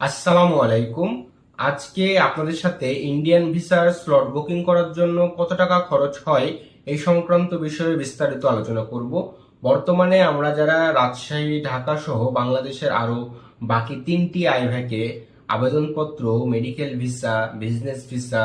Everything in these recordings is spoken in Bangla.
আসসালামু আলাইকুম। আজকে আপনাদের সাথে ইন্ডিয়ান ভিসার স্লট বুকিং করার জন্য কত টাকা খরচ হয় এই সংক্রান্ত বিষয়ে বিস্তারিত আলোচনা করব। বর্তমানে আমরা যারা রাজশাহী, ঢাকা সহ বাংলাদেশের আরও বাকি তিনটি আইভ্যাকে আবেদনপত্র medical visa business visa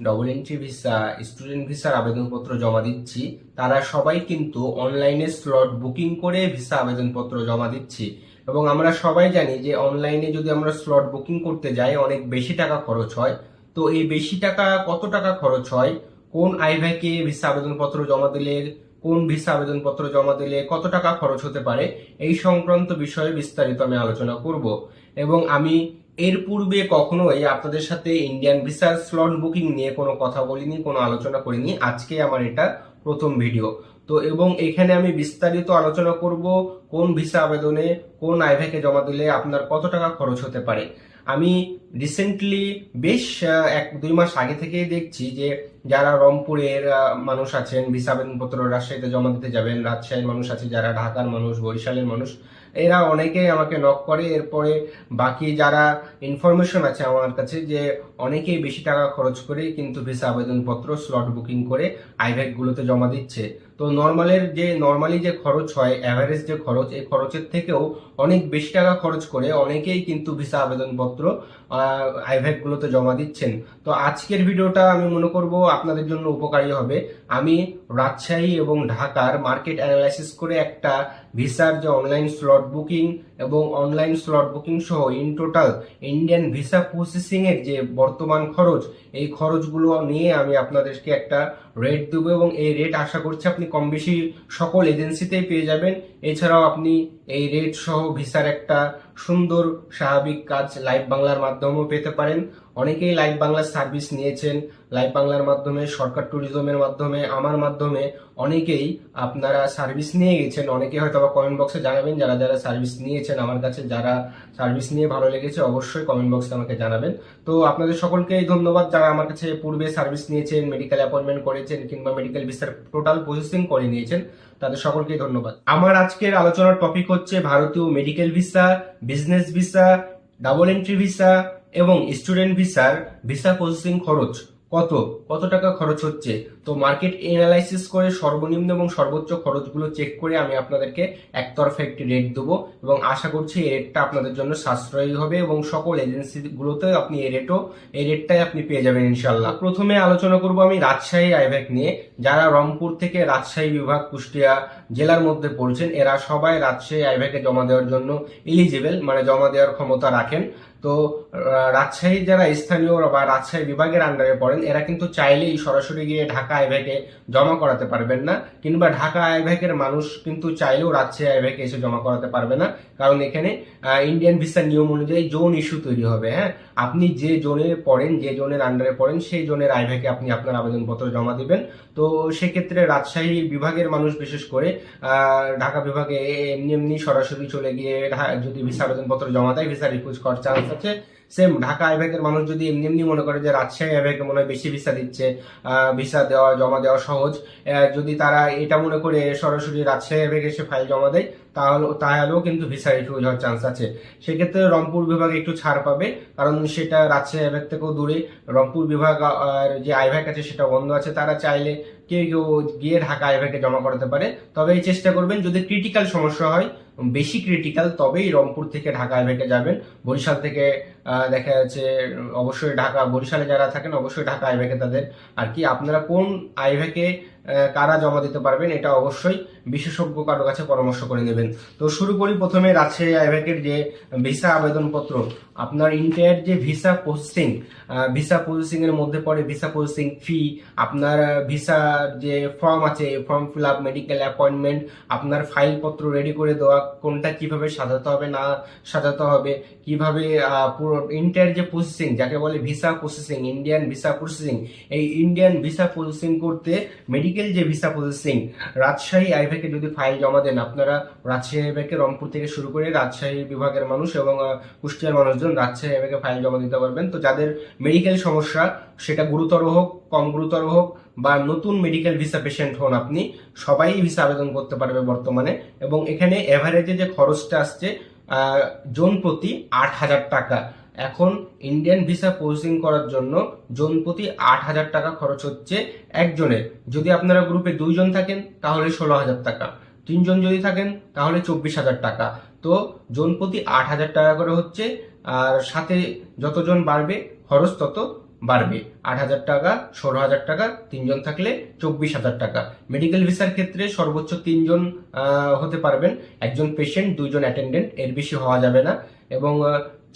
double entry visa student ভিসার আবেদনপত্র জমা দিচ্ছি। তারা সবাই কিন্তু অনলাইনে স্লট বুকিং করে ভিসা আবেদনপত্র জমা দিচ্ছি। এবং আমরা সবাই জানি যে অনলাইনে যদি আমরা স্লট বুকিং করতে যাই, অনেক বেশি টাকা খরচ হয়। তো এই বেশি টাকা কত টাকা খরচ হয়? কোন আইভ্যাকে ভিসা আবেদনপত্র জমা দিলে, কোন ভিসা আবেদনপত্র জমা দিলে কত টাকা খরচ হতে পারে? এই সংক্রান্ত বিষয়ে বিস্তারিত আমি আলোচনা করব। এবং আমি এর পূর্বে কখনোই আপনাদের সাথে ইন্ডিয়ান ভিসার স্লট বুকিং নিয়ে কোনো কথা বলিনি, কোনো আলোচনা করিনি। আজকে আমার এটা প্রথম ভিডিও তো এবং এখানে আমি বিস্তারিত আলোচনা করব কোন ভিসা আবেদনে কোন আইভ্যাকে জমা দিলে আপনার কত টাকা খরচ হতে পারে। আমি রিসেন্টলি বেশ এক দুই মাস আগে থেকেই দেখছি যে যারা রংপুরের মানুষ আছেন, ভিসা আবেদনপত্র রাজশাহীতে জমা দিতে যাবেন, রাজশাহীর মানুষ আছে, যারা ঢাকার মানুষ, বরিশালের মানুষ, এরা অনেকেই আমাকে নক করে। এরপরে বাকি যারা ইনফরমেশন আছে আমার কাছে যে অনেকেই বেশি টাকা খরচ করে কিন্তু ভিসা আবেদনপত্র স্লট বুকিং করে আইভ্যাক গুলোতে জমা দিচ্ছে। তো নর্মালের যে, নর্মালি যে খরচ হয় অ্যাভারেজ যে খরচ, এই খরচের থেকেও অনেক বেশি টাকা খরচ করে অনেকেই কিন্তু ভিসা আবেদনপত্র আইভ্যাকগুলোতে জমা দিচ্ছেন। তো আজকের ভিডিওটা আমি মনে করব আপনাদের জন্য উপকারী হবে। আমি রাজশাহী এবং ঢাকার মার্কেট অ্যানালাইসিস করে একটা ভিসার যে অনলাইন স্লট বুকিং এবং অনলাইন স্লট বুকিং সহ in total Indian visa processing এর যে বর্তমান খরচ, এই খরচগুলো নিয়ে আমি আপনাদেরকে একটা রেট দেবো এবং এই রেট আশা করছি আপনি কম বেশি সকল এজেন্সিতেই পেয়ে যাবেন। এছাড়াও আপনি এই রেট সহ ভিসার একটা সুন্দর স্বাভাবিক কাজ লাইভ বাংলার মাধ্যমেও পেতে পারেন। অনেকেই লাইভ বাংলার সার্ভিস নিয়েছেন লাইভ বাংলার মাধ্যমে সরকার ট্যুরিজমের মাধ্যমে, আমার মাধ্যমে অনেকেই আপনারা সার্ভিস নিয়ে গেছেন। অনেকে হয়তো বা কমেন্ট বক্সে জানাবেন, যারা যারা সার্ভিস নিয়েছেন, আমার কাছে যারা সার্ভিস নিয়ে ভালো লেগেছে, অবশ্যই কমেন্ট বক্সে আমাকে জানাবেন। তো আপনাদের সকলকেই ধন্যবাদ যারা আমার কাছে পূর্বে সার্ভিস নিয়েছেন মেডিকেল অ্যাপয়েন্টমেন্ট করেছেন, কিংবা মেডিকেল ভিসার টোটাল প্রসেসিং করে নিয়েছেন, তাদের সকলকেই ধন্যবাদ। আমার আজকের আলোচনার টপিক হচ্ছে ভারতীয় medical visa business visa double entry visa এবং স্টুডেন্ট ভিসার ভিসা প্রসেসিং খরচ। কত? কত টাকা খরচ হচ্ছে? তো মার্কেট এনালাইসিস করে সর্বনিম্ন এবং সর্বোচ্চ খরচগুলো চেক করে আমি আপনাদেরকে একতরফা একটি রেট দেবো এবং আশা করছি এই রেটটা আপনাদের জন্য সাশ্রয়ী হবে এবং সকল এজেন্সিগুলোতে আপনি এই রেটও এই রেটটাই আপনি পেয়ে যাবেন ইনশাল্লাহ প্রথমে আলোচনা করব আমি রাজশাহী আইভ্যাক নিয়ে। যারা রংপুর থেকে রাজশাহী বিভাগ, কুষ্টিয়া জেলার মধ্যে পড়ছেন, এরা সবাই রাজশাহী আইভ্যাকে জমা দেওয়ার জন্য এলিজিবল মানে জমা দেওয়ার ক্ষমতা রাখেন। তো রাজশাহী যারা স্থানীয় বা রাজশাহী বিভাগের আন্ডারে পড়েন, এরা কিন্তু চাইলেই সরাসরি গিয়ে ঢাকা আইভ্যাকে জমা করাতে পারবেন না, কিংবা ঢাকা আইভ্যাকের মানুষ কিন্তু চাইলেও রাজশাহী আইভ্যাকে এসে জমা করাতে পারবে না, কারণ এখানে ইন্ডিয়ান ভিসার নিয়ম অনুযায়ী জোন ইস্যু তৈরি হবে হ্যাঁ? আপনি যে জোনে পড়েন, যে জোনের আন্ডারে পড়েন, সেই জোনের আইভ্যাকে আপনি আপনার আবেদনপত্র জমা দিবেন। তো, সেক্ষেত্রে রাজশাহী বিভাগের মানুষ বিশেষ করে ঢাকা বিভাগে এমনি এমনি সরাসরি চলে গিয়ে যদি ভিসা আবেদনপত্র জমা দেয় ভিসা রিফিউজ করার চান্স আছে। সেম ঢাকা আইভাগের মানুষ যদি এমনি এমনি মনে করে যে রাজশাহী আইভ্যাকে মনে হয় বেশি ভিসা দিচ্ছে ভিসা দেওয়া, জমা দেওয়া সহজ যদি তারা এটা মনে করে সরাসরি রাজশাহী আইভ্যাকে এসে ফাইল জমা দেয় তাহলে তাহলেও কিন্তু ভিসা রিফিউজ হওয়ার চান্স আছে। সেক্ষেত্রে রংপুর বিভাগ একটু ছাড় পাবে, কারণ সেটা রাজশাহী আইভ্যাক থেকেও দূরে। রংপুর বিভাগ আর যে আইভ্যাক আছে সেটা বন্ধ আছে। তারা চাইলে কেউ কেউ গিয়ে ঢাকা আইভ্যাকে জমা করাতে পারে। তবে এই চেষ্টা করবেন, যদি ক্রিটিক্যাল সমস্যা হয় বেশি ক্রিটিক্যাল তবেই রংপুর থেকে ঢাকা আইভ্যাকে যাবেন। বরিশাল থেকে দেখা যাচ্ছে, অবশ্যই ঢাকা, বরিশালে যারা থাকেন, অবশ্যই ঢাকা আইভ্যাকে তাদের। আর কি, আপনারা কোন আইভ্যাকে কারা জমা দিতে পারবেন, এটা অবশ্যই বিশেষজ্ঞ কারও কাছে পরামর্শ করে নেবেন। তো শুরু করি প্রথমে রাজশাহী আইভ্যাকের যে ভিসা আবেদনপত্র আপনার ইন্টার যে ভিসা প্রসেসিং ভিসা প্রসেসিং এর মধ্যে পড়ে ভিসা প্রসেসিং ফি আপনার ভিসা যে ফর্ম আছে form fill up medical appointment আপনার ফাইল পত্র রেডি করে দেওয়া, কোনটা কীভাবে সাজাতে হবে, না সাজাতে হবে, কীভাবে পুরো ইন্টার যে প্রসেসিং যাকে বলে visa processing Indian visa processing এই ইন্ডিয়ান ভিসা প্রসেসিং করতে মেডিকেল যে ভিসা প্রসেসিং রাজশাহী আইভ্যাকে যদি ফাইল জমা দেন, আপনারা রাজশাহী আইভ্যাকে রংপুর থেকে শুরু করে রাজশাহী বিভাগের মানুষ এবং কুষ্টিয়ার মানুষজন রাজশাহী আইভ্যাকে ফাইল জমা দিতে পারবেন। তো যাদের মেডিকেল সমস্যা, সেটা গুরুতর হোক, কম গুরুতর হোক, বা নতুন মেডিকেল ভিসা পেশেন্ট হন আপনি, সবাই ভিসা আবেদন করতে পারবে বর্তমানে। এবং এখানে এভারেজে যে খরচটা আসছে জন প্রতি আট হাজার টাকা। এখন ইন্ডিয়ান ভিসা প্রসেসিং করার জন্য জন প্রতি আট হাজার টাকা খরচ হচ্ছে একজনের। যদি আপনারা গ্রুপে দুইজন থাকেন, তাহলে ষোলো হাজার টাকা। তিনজন যদি থাকেন, তাহলে চব্বিশ হাজার টাকা। তো জন প্রতি আট হাজার টাকা করে হচ্ছে আর সাথে যতজন বাড়বে, খরচ তত বাড়বে। আট হাজার টাকা, ষোলো হাজার টাকা, তিনজন থাকলে চব্বিশ হাজার টাকা। মেডিকেল ভিসার ক্ষেত্রে সর্বোচ্চ তিনজন হতে পারবেন। একজন পেশেন্ট দুজন অ্যাটেন্ডেন্ট এর বেশি হওয়া যাবে না। এবং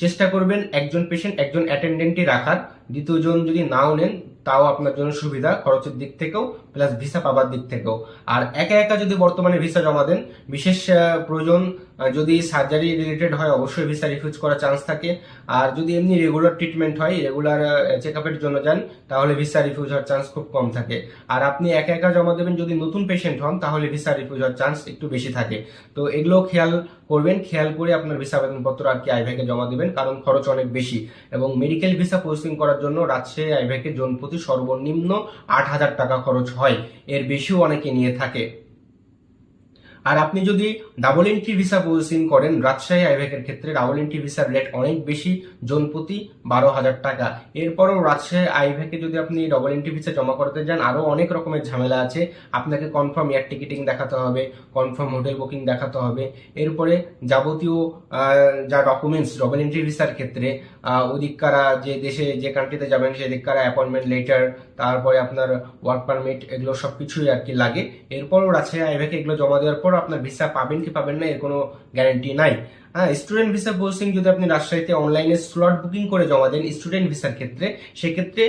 চেষ্টা করবেন একজন পেশেন্ট একজন অ্যাটেন্ডেন্টই রাখার। দ্বিতীয়জন যদি নাও নেন তাও আপনার জন্য সুবিধা খরচের দিক থেকেও প্লাস ভিসা পাবার দিক থেকেও। আর একা একা যদি বর্তমানে ভিসা জমা দেন, বিশেষ প্রয়োজন যদি সার্জারি রিলেটেড হয়, অবশ্যই ভিসা রিফিউজ করার চান্স থাকে। আর যদি এমনি রেগুলার ট্রিটমেন্ট হয় রেগুলার চেক আপের জন্য যান, তাহলে ভিসা রিফিউজ হওয়ার চান্স খুব কম থাকে। আর আপনি একা একা জমা দেবেন, যদি নতুন পেশেন্ট হন, তাহলে ভিসা রিফিউজ হওয়ার চান্স একটু বেশি থাকে। তো এগুলো খেয়াল করবেন, খেয়াল করে আপনার ভিসা আবেদনপত্র আর কি আইভ্যাকে জমা দিবেন, কারণ খরচ অনেক বেশি। এবং মেডিকেল ভিসা প্রসেসিং করার জন্য রাজশাহী আইভ্যাকে জনপ্রতি সর্বনিম্ন আট হাজার টাকা খরচ হয় এর বেশিও অনেকে নিয়ে থাকে। আর আপনি যদি ডাবল এন্ট্রি ভিসা প্রসেসিং করেন, রাজশাহী আইভ্যাকের ক্ষেত্রে ডাবল এন্ট্রি ভিসার রেট অনেক বেশি, জনপ্রতি বারো হাজার টাকা। এরপরও রাজশাহী আইভ্যাকে যদি আপনি ডবল এন্ট্রি ভিসা জমা করতে যান, আরও অনেক রকমের ঝামেলা আছে। আপনাকে কনফার্ম এয়ার টিকিটিং দেখাতে হবে কনফার্ম হোটেল বুকিং দেখাতে হবে। এরপরে যাবতীয় যা ডকুমেন্টস ডবল এন্ট্রি ভিসার ক্ষেত্রে ওদিককারা যে দেশে, যে কান্ট্রিতে যাবেন সেদিককারা অ্যাপয়েন্টমেন্ট লেটার তারপরে আপনার ওয়ার্ক পারমিট এগুলো সব কিছুই আর কি লাগে। এরপরও রাজশাহী আইভ্যাকে এগুলো জমা দেওয়ার পর আপনার ভিসা পাবেন কি পাবেন না, এর কোনো গ্যারান্টি নাই। হ্যাঁ স্টুডেন্ট ভিসা প্রসেসিং যদি আপনি রাজশাহীতে অনলাইনে স্লট বুকিং করে জমা দেন স্টুডেন্ট ভিসার ক্ষেত্রে, সেক্ষেত্রে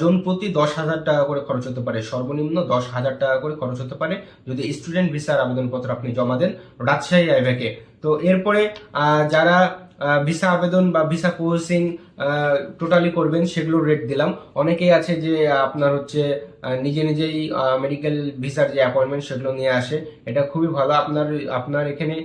জন প্রতি দশ হাজার টাকা করে খরচ হতে পারে। সর্বনিম্ন দশ হাজার টাকা করে খরচ হতে পারে যদি স্টুডেন্ট ভিসার আবেদনপত্র আপনি জমা দেন রাজশাহী আইভ্যাকে তো এরপরে যারা ভিসা আবেদন বা ভিসা প্রসেসিং টোটালি করবেন সেগুলোর রেট দিলাম। অনেকেই আছে যে আপনার হচ্ছে নিজে নিজেই মেডিকেল ভিসার যে অ্যাপয়েন্টমেন্ট সেগুলো নিয়ে আসে, এটা খুবই ভালো। আপনার আপনার এখানে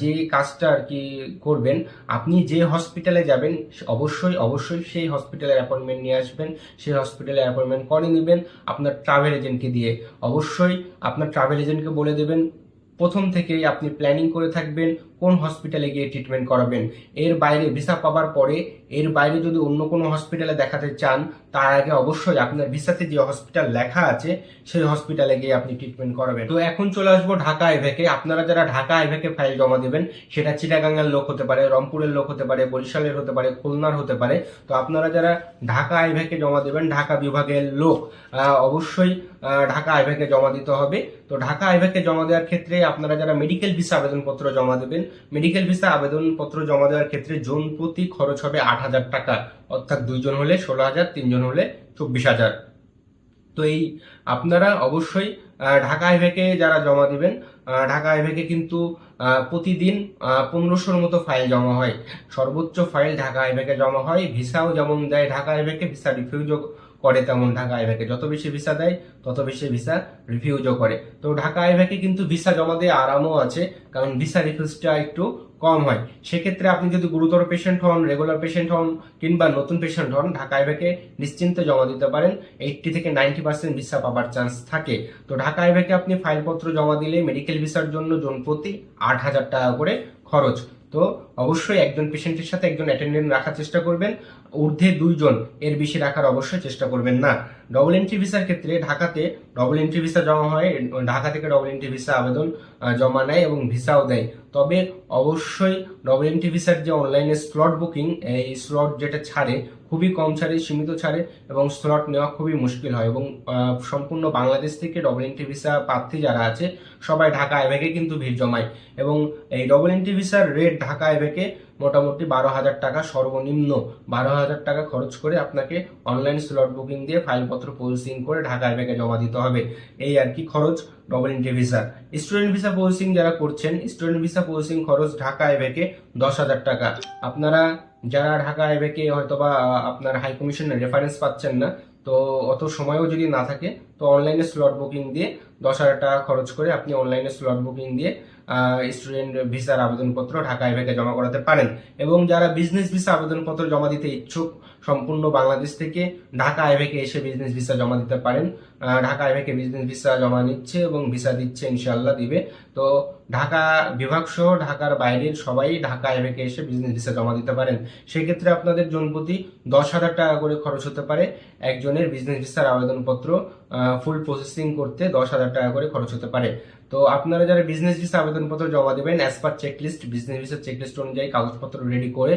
যে কাজটা আর কি করবেন, আপনি যে হসপিটালে যাবেন, অবশ্যই অবশ্যই সেই হসপিটালের অ্যাপয়েন্টমেন্ট নিয়ে আসবেন। সেই হসপিটালে অ্যাপয়েন্টমেন্ট করে নেবেন আপনার ট্রাভেল এজেন্টকে দিয়ে। অবশ্যই আপনার ট্রাভেল এজেন্টকে বলে দেবেন, প্রথম থেকেই আপনি প্ল্যানিং করে থাকবেন কোন হসপিটালে গিয়ে ট্রিটমেন্ট করাবেন? এর বাইরে ভিসা পাবার পরে, এর বাইরে যদি অন্য কোনো হসপিটালে দেখাতে চান, তার আগে অবশ্যই আপনার ভিসাতে যে হসপিটাল লেখা আছে, সেই হসপিটালে গিয়ে আপনি ট্রিটমেন্ট করাবেন। তো এখন চলে আসব ঢাকা আইভ্যাকে আপনারা যারা ঢাকা আইভ্যাকে ফাইল জমা দেবেন, সেটা চিটাগাঙ্গার লোক হতে পারে, রংপুরের লোক হতে পারে, বরিশালের হতে পারে, খুলনার হতে পারে। তো আপনারা যারা ঢাকা আইভ্যাকে জমা দেবেন, ঢাকা বিভাগের লোক অবশ্যই ঢাকা আইভ্যাকে জমা দিতে হবে। তো ঢাকা আইভ্যাকে জমা দেওয়ার ক্ষেত্রে আপনারা যারা মেডিকেল ভিসা আবেদনপত্র জমা দেবেন মেডিকেল ভিসা আবেদনপত্র জমা দেওয়ার ক্ষেত্রে জন প্রতি খরচ হবে আট হাজার টাকা। অর্থাৎ দুইজন হলে ষোলো হাজার তিনজন হলে চব্বিশ হাজার। তো এই আপনারা অবশ্যই ঢাকা আইভ্যাকে যারা জমা দিবেন ঢাকা আইভ্যাকে কিন্তু প্রতিদিন পনেরোশোর মতো ফাইল জমা হয়। সর্বোচ্চ ফাইল ঢাকা আইভ্যাকে জমা হয়। ভিসাও যেমন দেয়, ঢাকা আইভ্যাকে ভিসা রিফিউজও করে তেমন ঢাকা আইভ্যাকে যত বেশি ভিসা দেয়, তত বেশি ভিসা রিফিউজও করে। তো ঢাকা আইভ্যাকে কিন্তু ভিসা জমা দিয়ে আরামও আছে, কারণ ভিসা রিফিউজটা একটু কম হয়। সেক্ষেত্রে আপনি যদি গুরুতর পেশেন্ট হন রেগুলার পেশেন্ট হন, কিংবা নতুন পেশেন্ট হন, ঢাকা আইভ্যাকে নিশ্চিন্তে জমা দিতে পারেন। এইটটি থেকে নাইনটি পার্সেন্ট ভিসা পাবার চান্স থাকে। তো ঢাকা আইভ্যাকে আপনি ফাইলপত্র জমা দিলে মেডিকেল ভিসার জন্য জন প্রতি আট হাজার টাকা করে খরচ। তো অবশ্যই একজন পেশেন্টের সাথে একজন অ্যাটেন্ডেন্ট রাখার চেষ্টা করবেন। ঊর্ধ্বে দুইজন এর বেশি রাখার অবশ্যই চেষ্টা করবেন না। ডবল এন্ট্রি ভিসার ক্ষেত্রে ঢাকাতে ডবল এন্ট্রি ভিসা জমা হয়, ঢাকা থেকে ডবল এন্ট্রি ভিসা আবেদন জমা নেয় এবং ভিসাও দেয়। তবে অবশ্যই ডবল এন্ট্রি ভিসার যে অনলাইনে স্লট বুকিং এই স্লট যেটা ছাড়ে খুবই কম ছাড়ে, সীমিত ছাড়ে এবং স্লট নেওয়া খুবই মুশকিল হয় এবং সম্পূর্ণ বাংলাদেশ থেকে ডবল এন্ট্রি ভিসা প্রার্থী যারা আছে সবাই ঢাকা আইভেকে কিন্তু ভিড় জমায় এবং এই ডবল এন্ট্রি ভিসার রেট ঢাকা আইভ্যাকে মোটামুটি বারো হাজার টাকা সর্বনিম্ন। বারো হাজার টাকা খরচ করে আপনাকে অনলাইন স্লট বুকিং দিয়ে ফাইলপত্র প্রসেসিং করে ঢাকা আইভ্যাকে জমা দিতে হবে। এই আর কি খরচ double entry visa student visa processing যারা করছেন স্টুডেন্ট ভিসা প্রসেসিং খরচ ঢাকা আইভ্যাকে দশ হাজার টাকা। আপনারা যারা ঢাকা আইভ্যাকে হয়তোবা আপনার হাই কমিশনের রেফারেন্স পাচ্ছেন না তো অত সময়ও যদি না থাকে, তো অনলাইনে স্লট বুকিং দিয়ে দশ হাজার টাকা খরচ করে আপনি অনলাইনে স্লট বুকিং দিয়ে স্টুডেন্ট ভিসার আবেদনপত্র ঢাকা আইভ্যাকে জমা করাতে পারেন। এবং যারা বিজনেস ভিসা আবেদনপত্র জমা দিতে ইচ্ছুক, সম্পূর্ণ বাংলাদেশ থেকে ঢাকা আইভ্যাকে এসে বিজনেস ভিসা জমা দিতে পারেন। ঢাকা আইভ্যাকে বিজনেস ভিসা জমা নিচ্ছে এবং ভিসা দিচ্ছে ইনশাল্লাহ দিবে। তো ঢাকা বিভাগ সহ ঢাকার বাইরের সবাই ঢাকা এভেকে এসে বিজনেস ভিসা জমা দিতে পারেন। সেক্ষেত্রে আপনাদের জন প্রতি দশ হাজার টাকা করে খরচ হতে পারে একজনের বিজনেস ভিসার আবেদনপত্র ফুল প্রসেসিং করতে দশ হাজার টাকা করে খরচ হতে পারে। তো আপনারা যারা বিজনেস ভিসা আবেদনপত্র জমা দেবেন অ্যাজ পার চেকলিস্ট বিজনেস ভিসার চেকলিস্ট অনুযায়ী কাগজপত্র রেডি করে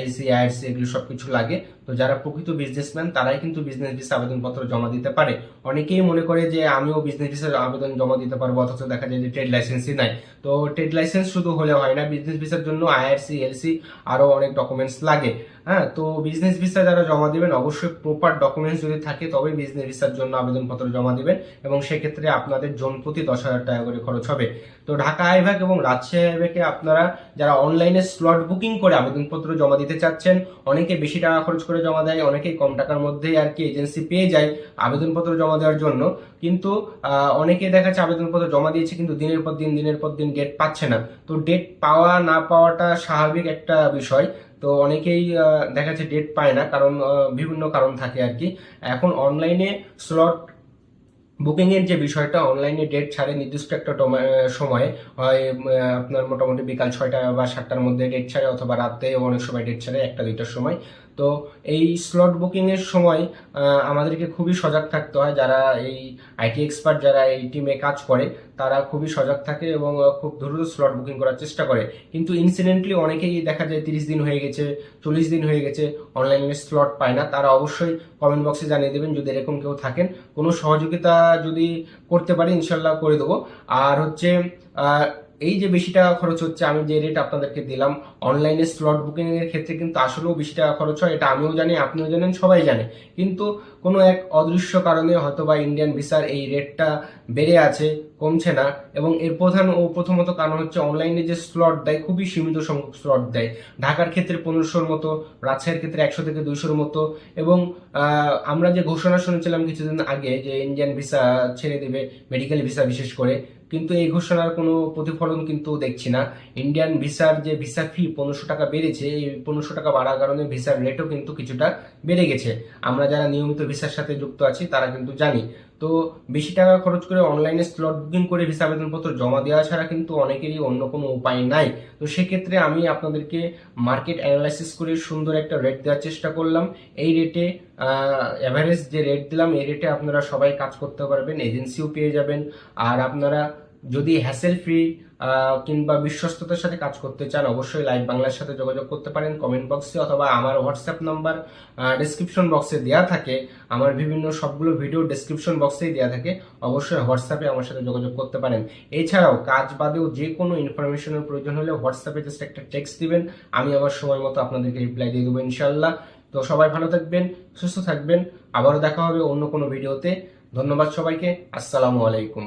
এলসি আইআরসি এগুলো সব কিছু লাগে। তো যারা প্রকৃত বিজনেসম্যান তারাই কিন্তু বিজনেস ভিসা আবেদনপত্র জমা দিতে পারে। অনেকেই মনে করে যে আমিও বিজনেস ভিসার আবেদন জমা দিতে পারব, অথচ দেখা যায় যে ট্রেড লাইসেন্সই নাই। তো ট্রেড লাইসেন্স শুধু হলে হয় না বিজনেস ভিসার জন্য আইআরসি এলসি আরও অনেক ডকুমেন্টস লাগে। হ্যাঁ তো বিজনেস ভিসা যারা জমা দিবেন, অবশ্যই প্রপার ডকুমেন্টস যদি থাকে তবে বিজনেস ভিসার জন্য আবেদনপত্র জমা দিবেন এবং সেক্ষেত্রে আপনাদের জন প্রতি দশ হাজার টাকা করে খরচ হবে। তো ঢাকা আইভাগ এবং রাজশাহী আইভাগে আপনারা যারা অনলাইনে স্লট বুকিং করে আবেদনপত্র জমা দিতে চাচ্ছেন, অনেকে বেশি টাকা খরচ করে জমা দেয়, অনেকেই কম টাকার মধ্যেই আর কি এজেন্সি পেয়ে যায় আবেদনপত্র জমা দেওয়ার জন্য। কিন্তু অনেকে দেখা যাচ্ছে আবেদনপত্র জমা দিয়েছে, কিন্তু দিনের পর দিন, দিনের পর দিন ডেট পাচ্ছে না। তো ডেট পাওয়া, না পাওয়াটা স্বাভাবিক একটা বিষয়। তো অনেকেই দেখা যাচ্ছে ডেট পায় না, কারণ বিভিন্ন কারণ থাকে আর কি। এখন অনলাইনে স্লট বুকিং এর যে বিষয়টা অনলাইনে ডেট ছাড়ে নির্দিষ্ট একটা সময়ে। হয় আপনার মোটামুটি বিকাল ছয়টা বা সাতটার মধ্যে ডেট ছাড়ে, অথবা রাতে অনেক সময় ডেট ছাড়ে, একটা দুইটার সময়। তো এই স্লট বুকিং এর সময় আমাদেরকে খুবই সজাগ থাকতে হয় যারা এই আইটি এক্সপার্ট যারা এই টিমে কাজ করে। তারা খুবই সজাগ থাকে এবং খুব দ্রুত স্লট বুকিং করার চেষ্টা করে। কিন্তু ইনসিডেন্টলি অনেকেই দেখা যায় তিরিশ দিন হয়ে গেছে, চল্লিশ দিন হয়ে গেছে অনলাইনে স্লট পায় না। তারা অবশ্যই কমেন্ট বক্সে জানিয়ে দেবেন যদি এরকম কেউ থাকেন। কোনো সহযোগিতা যদি করতে পারি ইনশাল্লাহ করে দেবো। আর হচ্ছে এই যে বেশি টাকা খরচ হচ্ছে, আমি যে রেট আপনাদেরকে দিলাম অনলাইনে স্লট বুকিং এর ক্ষেত্রে কিন্তু আসলেও বেশি টাকা খরচ হয়, এটা আমিও জানি, আপনিও জানেন, সবাই জানে। কিন্তু কোনো এক অদৃশ্য কারণে হয়তো বা ইন্ডিয়ান ভিসার এই রেটটা বেড়ে আছে। কমছে না এবং এর প্রধান ও প্রথমত কারণ হচ্ছে অনলাইনে যে স্লট দেয়, খুবই সীমিত সংখ্যক স্লট দেয়। ঢাকার ক্ষেত্রে পনেরোশোর মতো, রাজশাহীর ক্ষেত্রে একশো থেকে দুইশোর মতো এবং আমরা যে ঘোষণা শুনেছিলাম কিছুদিন আগে যে ইন্ডিয়ান ভিসা ছেড়ে দেবে মেডিকেল ভিসা বিশেষ করে, কিন্তু এই ঘোষণার কোনো প্রতিফলন কিন্তু দেখছি না। ইন্ডিয়ান ভিসার যে ভিসা ফি পনেরোশো টাকা বেড়েছে, এই পনেরোশো টাকা বাড়ার কারণে ভিসার রেটও কিন্তু কিছুটা বেড়ে গেছে। আমরা যারা নিয়মিত ভিসার সাথে যুক্ত আছি, তারা কিন্তু জানি। তো বেশি টাকা খরচ করে অনলাইনে স্লট বুকিং করে ভিসা আবেদনপত্র জমা দেওয়া ছাড়া কিন্তু অনেকেরই অন্য কোনো উপায় নাই। তো সেক্ষেত্রে আমি আপনাদেরকে মার্কেট অ্যানালাইসিস করে সুন্দর একটা রেট দেওয়ার চেষ্টা করলাম। এই রেটে অ্যাভারেজ যে রেট দিলাম, এই রেটে আপনারা সবাই কাজ করতে পারবেন এজেন্সিও পেয়ে যাবেন। আর আপনারা যদি হ্যাসেল ফ্রি কিংবা বিশ্বস্ততার সাথে কাজ করতে চান, অবশ্যই লাইভ বাংলার সাথে যোগাযোগ করতে পারেন। কমেন্ট বক্সে অথবা আমার হোয়াটসঅ্যাপ নাম্বার ডেসক্রিপশন বক্সে দেওয়া থাকে। আমার বিভিন্ন সবগুলো ভিডিও ডেসক্রিপশন বক্সেই দেওয়া থাকে। অবশ্যই হোয়াটসঅ্যাপে আমার সাথে যোগাযোগ করতে পারেন। এছাড়াও, কাজ বাদেও যে কোনো ইনফরমেশনের প্রয়োজন হলে হোয়াটসঅ্যাপে জাস্ট একটা টেক্সট দিবেন। আমি আমার সময় মতো আপনাদেরকে রিপ্লাই দিয়ে দেবো ইনশাল্লাহ তো সবাই ভালো থাকবেন, সুস্থ থাকবেন। আবারও দেখা হবে অন্য কোনো ভিডিওতে ধন্যবাদ সবাইকে। আসসালামু আলাইকুম।